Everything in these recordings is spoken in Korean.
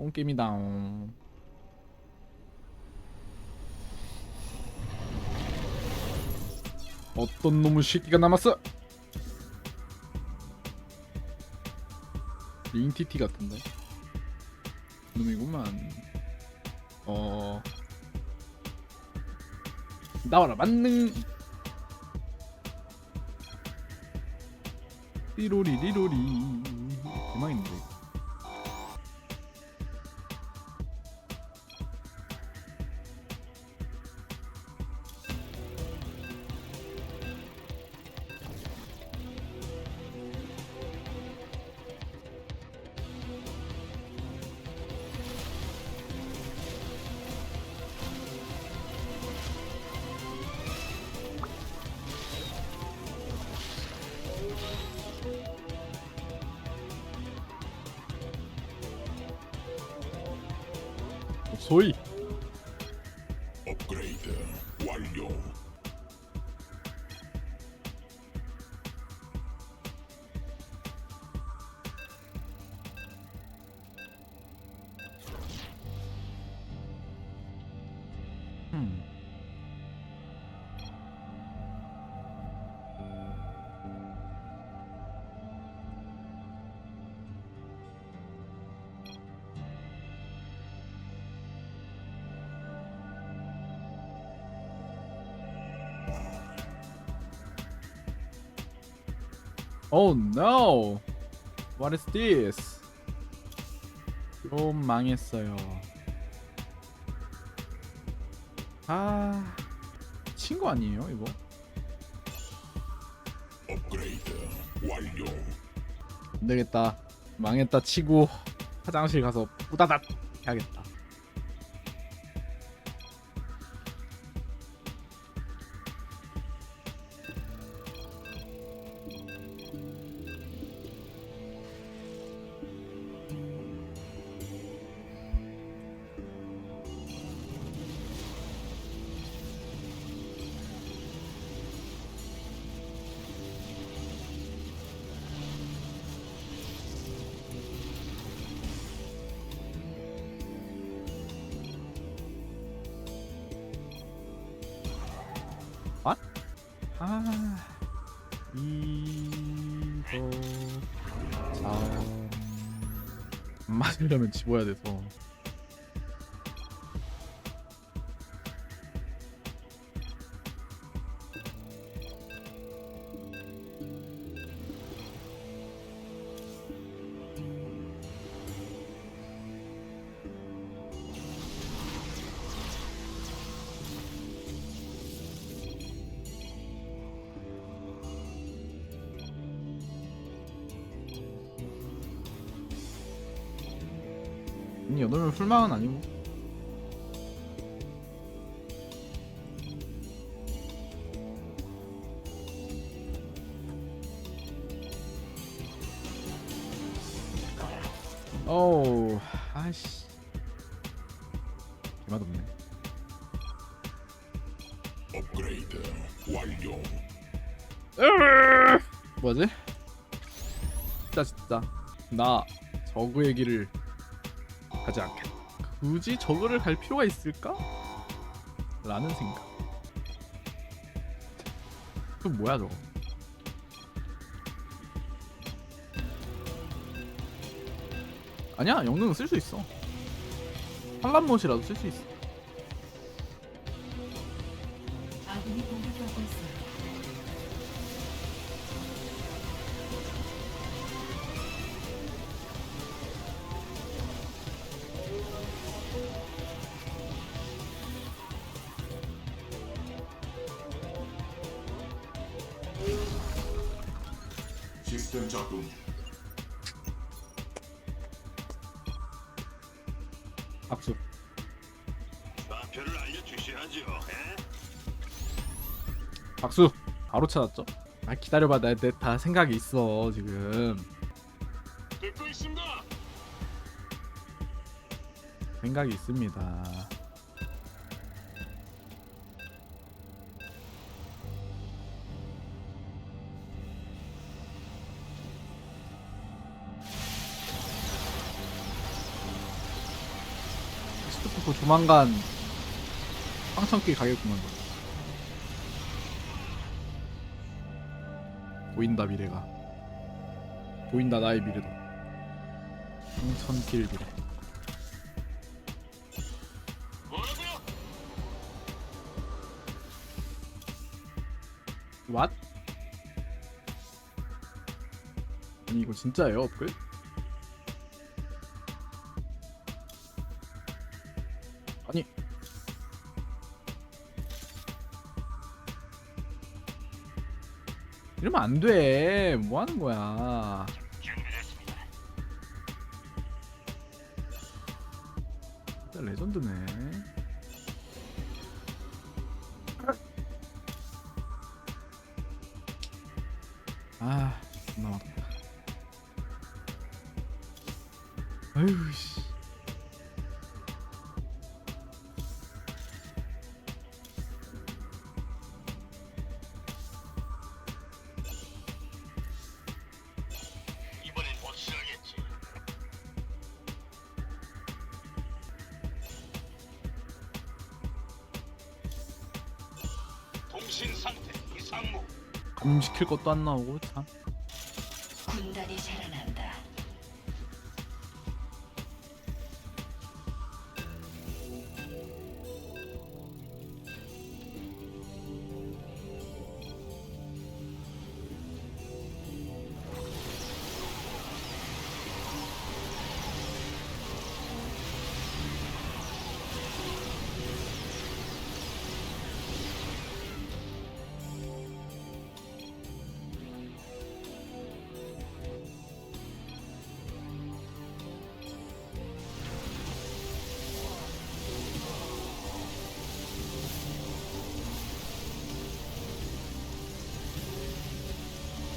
똥게임이다. 어떤 놈의 새끼가 남았어? 링티티 같은데. 놈이구만. 어. 나와라 만능. 리로리 리로리. 대망인데. 이 Oh no! What is this? 좀 망했어요. 아 친구 아니에요 이거? 업그레이드 완료. 안 되겠다. 망했다 치고 화장실 가서 뿌다닥 해야겠다. 맞으려면 집어야 돼서 여덟 풀망은 아니고 어우 아이씨 개맛없네 업그레이드 완료. 뭐지? 진짜 진짜 나 저그의 길을 가지 않겠다 굳이 저그를 갈 필요가 있을까? 라는 생각. 그 뭐야 저거? 아니야 영능은 쓸 수 있어. 한란못이라도 쓸 수 있어 시스템 작동. 박수 좌표를 알려주셔야죠. 에? 박수 바로 찾았죠 아 기다려봐 나내다 생각이 있어 지금 듣고 있습니다. 생각이 있습니다 스포 조만간 황천길 가겠구만. 보인다 미래가. 보인다 나의 미래도. 황천길 미래. 왓? 아니 이거 진짜예요 업글? 이러면 안 돼. 뭐 하는 거야? 레전드네. 아, 존나 맞다. 아유 씨. 감 시킬 것도 안 나오고 참.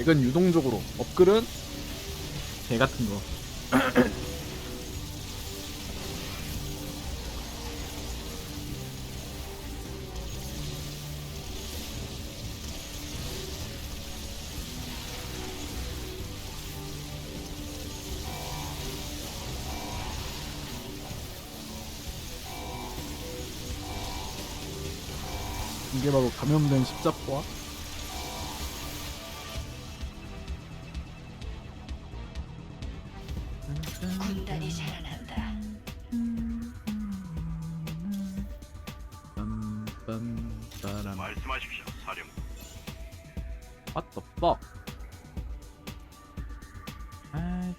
이건 유동적으로 업글은 개 같은 거. 이게 바로 감염된 십자포와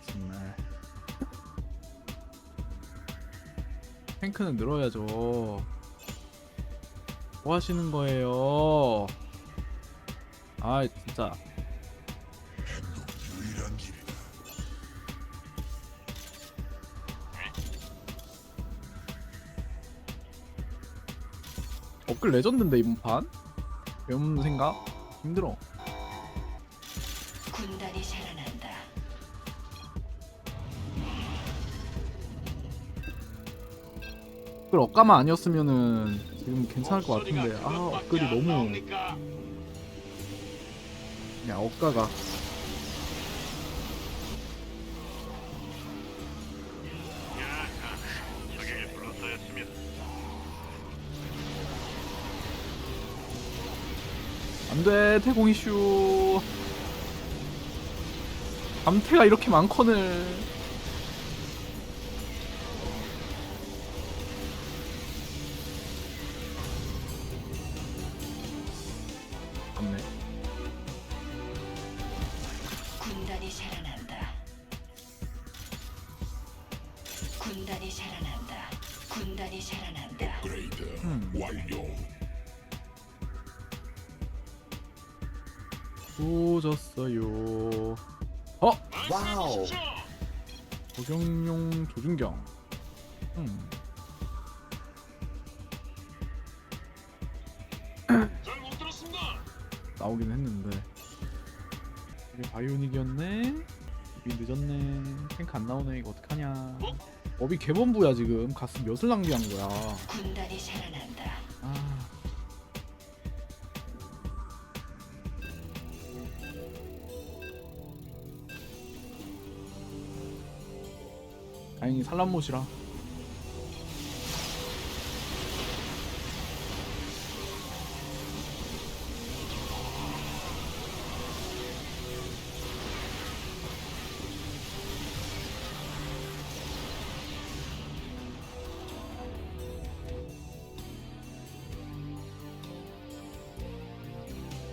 정말 탱크는 늘어야죠 뭐 하시는 거예요 아 진짜. 업글 레전드인데 이번 판? 왜 없는 생각? 힘들어 업글 억가만 아니었으면은 지금 괜찮을 것 같은데. 아 업글이 너무 야 불러서였으면 안돼 태공 이슈. 감태가 이렇게 많거늘 조졌어요 어? 와우. 적용용 조준경 음. 잘못 들었습니다. 나오긴 했는데 이게 바이오닉이었네 이게 늦었네 탱크 안 나오네 이거 어떡하냐 업이 개본부야 지금 가스 몇을 낭비한 거야 군단이 살아난다. 산란못이라.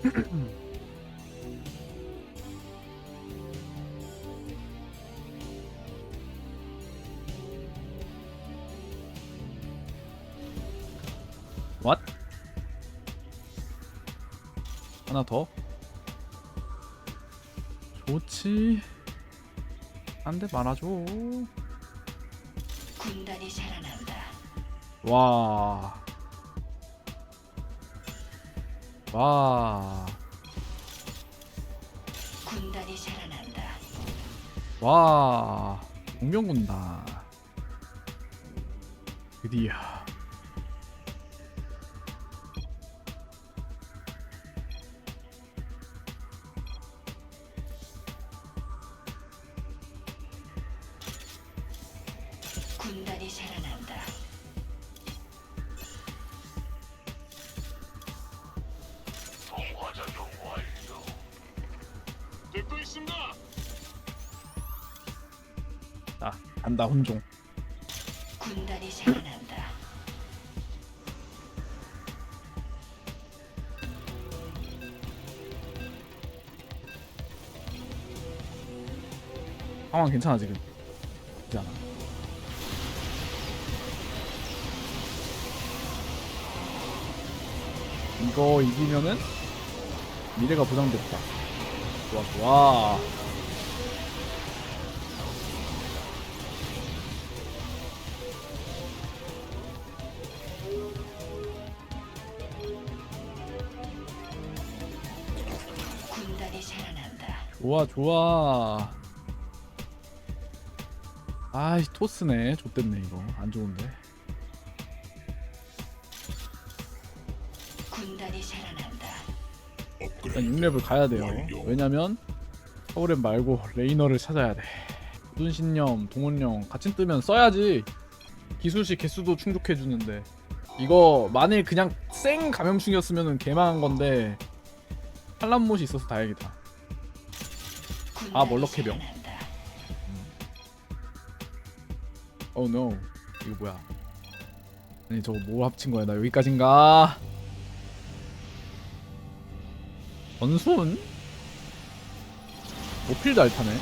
하나 더? 좋지. 안돼 말아줘. 군단이 살아난다. 와. 와. 군단이 살아난다. 와. 공명군다. 드디어. 아, 간다 혼종. 군단이 살아난다. 상황 괜찮아 지금. 괜찮아. 이거 이기면은 미래가 보장됐다. 좋아 좋아. 좋아 좋아. 아이 토스네. 좆됐네 이거. 안 좋은데. 군단이 살아난다. 일단 업그레이드 6렙을 가야 돼요. 왜냐면 서울엔 말고 레이너를 찾아야 돼. 무슨 신념, 동원령 같이 뜨면 써야지. 기술시 개수도 충족해 주는데 이거 만일 그냥 생 감염충이었으면 개망한 건데 한란못이 있어서 다행이다. 군단이 멀럭해병. 살아난다. Oh no. 이거 뭐야? 아니 저거 뭐 합친 거야? 나 여기까진가? 전순? 오필드 알타네.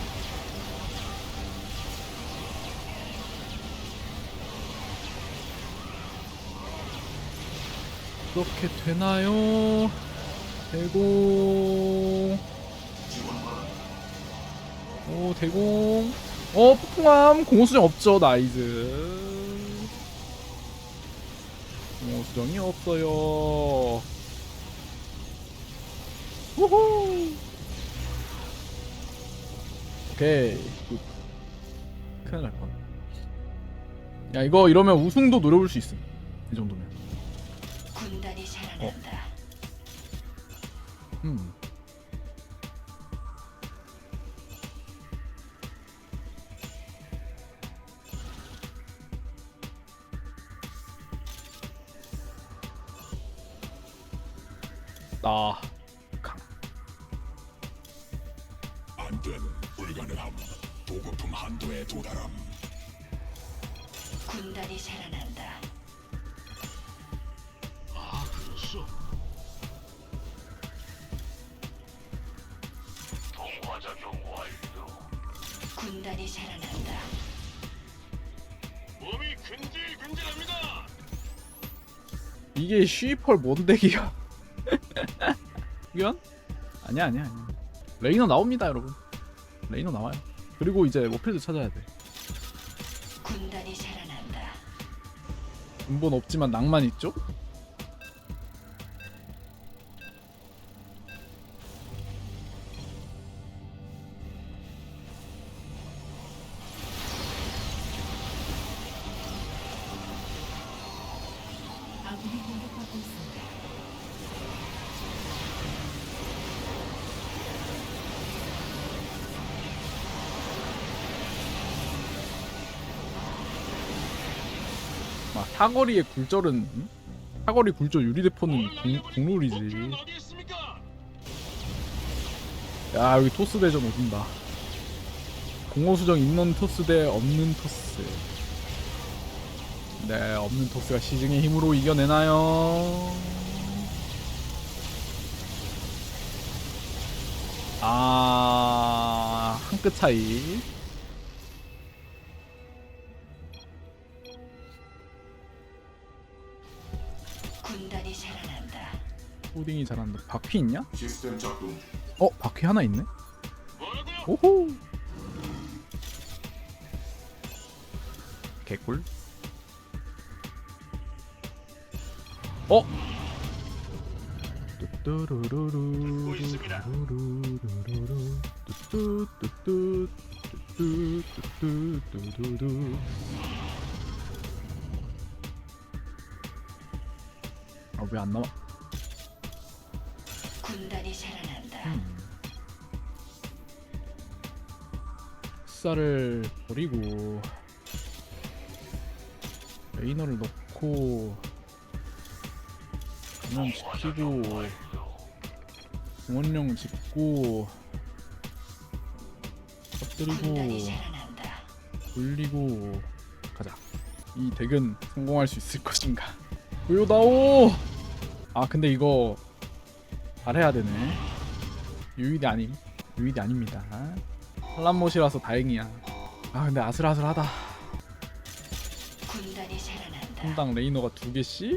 그렇게 되나요? 대공. 오 대공. 어 폭풍함 공호수정 없죠 나이즈. 공호수정이 없어요. 우후. 오케이. 굿. 큰일 날 뻔. 야 이거 이러면 우승도 노려볼 수 있음. 이 정도면. 군단이 살아난다. 음. 나 강. 안되는 불가능함 보급품 한도에 도달함 군단이 살아난다. 아, 그렇소. 동화작용 완료. 군단이 살아난다. 몸이 근질근질합니다. 이게 쉬펄 뭔데기야? 위안? 아니야 아니야 아니야. 레이너 나옵니다 여러분. 레이너 나와요. 그리고 이제 워필드 찾아야 돼. 군단이 살아난다. 근본 없지만 낭만 있죠? 사거리의 굴절은 음? 사거리 굴절 유리대포는 국, 국룰이지. 야 여기 토스 대전 오진다. 공허수정 있는 토스 대 없는 토스. 네 없는 토스가 시중의 힘으로 이겨내나요? 아, 한 끗 차이. 코딩이 잘한다. 바퀴 있냐? 시스템 작동 어, 바퀴 하나 있네. 오호. 개꿀. 어? 뚜뚜루루루. 듣고 있습니다. 뚜루루루루. 뚜뚜뚜뚜. 뚜뚜뚜뚜뚜뚜뚜. 아, 왜 안 나와? 쌀을 버리고 레이너를 넣고 감염 시키고 공원령 짓고 살아난다. 돌리고 가자. 이 덱은 성공할 수 있을 것인가? 보여다오! 아 근데 이거 잘해야 되네 유일이 아님 유일이 아닙니다. 산란못이라서 다행이야. 아 근데 아슬아슬하다. 군단이 살아난다. 한당 레이너가 두 개씩?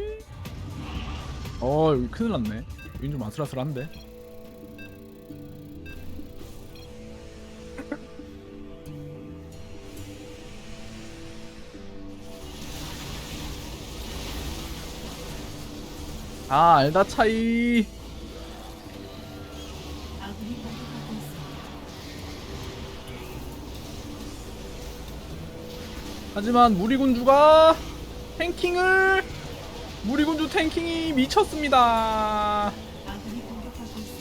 어 여기 큰일 났네. 여긴 좀 아슬아슬한데. 아 알다 차이 하지만 무리군주가 탱킹을 무리군주 탱킹이 미쳤습니다. 아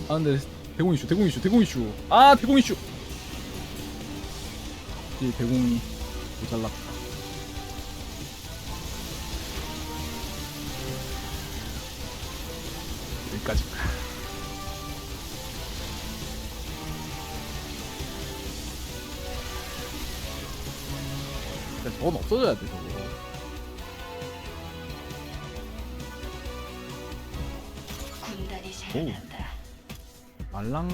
근데 대공 이슈 대공 이슈 대공 이슈. 아 대공 이슈. 이 대공이 모자랐다 여기까지 저건 없어져야 돼 저거 군단이 살아난다. 말랑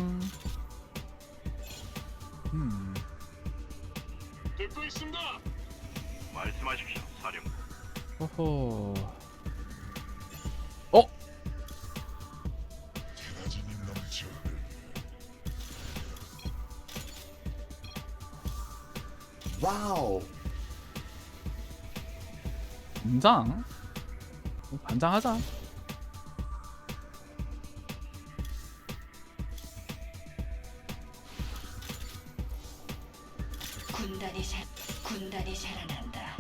음 듣고 있습니다. 말씀하십시오, 사령부. 허허 어? 와우 반장? 어, 반장하자 군단이 살 군단이 살아난다.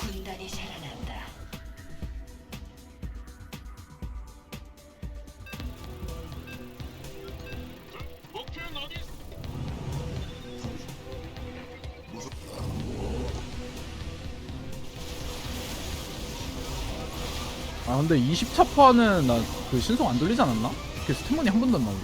군단이 살 아 근데 20차파는 나 그 신속 안 돌리지 않았나? 그 스태머니 한 번도 안 바란다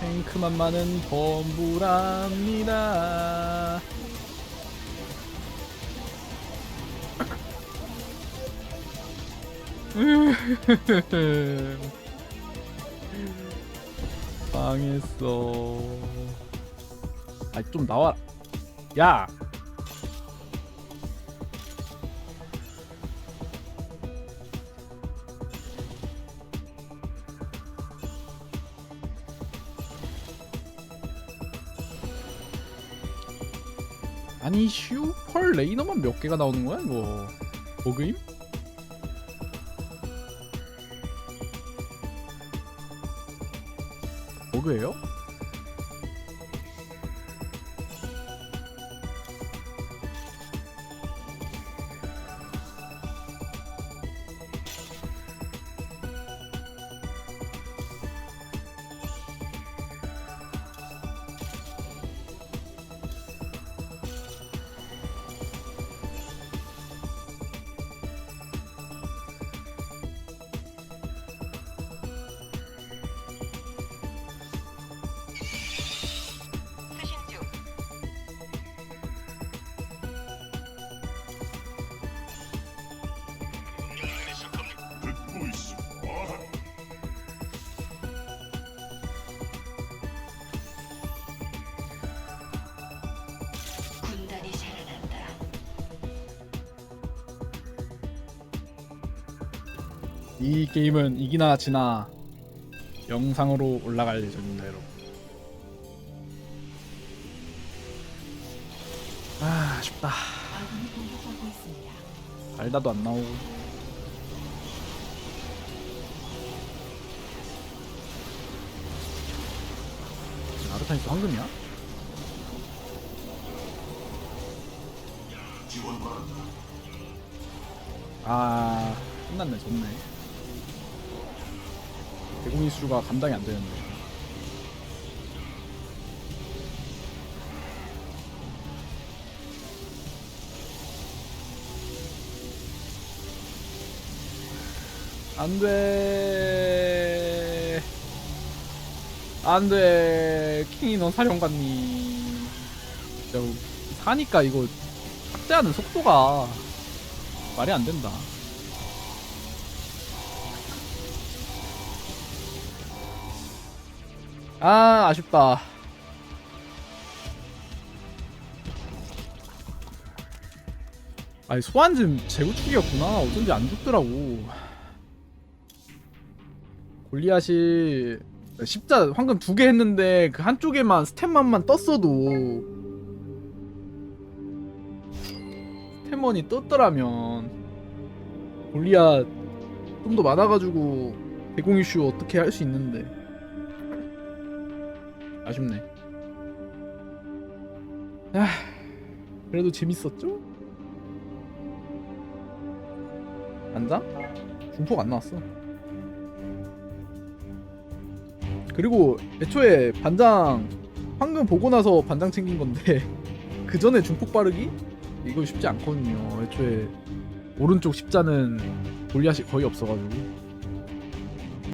탱크만 많은 범부랍니다 망했어. 아좀 나와라 야! 아니 슈퍼 레이너만 몇 개가 나오는 거야 이거? 버그임? 버그예요? 이 게임은 이기나 지나 영상으로 올라갈 예정입니다 여러분 아 아쉽다. 알다도 안 나오고 아르타니스 황금이야? 아 끝났네 졌네 대공이 수가 감당이 안 되는데. 안 돼. 안 돼. 킹이 넌 사령관님 진짜 사니까 이거 삭제하는 속도가 말이 안 된다. 아 아쉽다. 아니 소환진 재구축이었구나. 어쩐지 안 죽더라고. 골리앗이 십자 황금 두 개 했는데 그 한쪽에만 스탯만만 떴어도 스탯먼이 떴더라면 골리앗 좀 더 많아가지고 대공 이슈 어떻게 할 수 있는데 아쉽네. 아 그래도 재밌었죠? 반장? 중폭 안 나왔어. 그리고 애초에 반장 황금 보고 나서 반장 챙긴 건데 그 전에 중폭 바르기 이거 쉽지 않거든요. 애초에 오른쪽 십자는 골리앗이 거의 없어가지고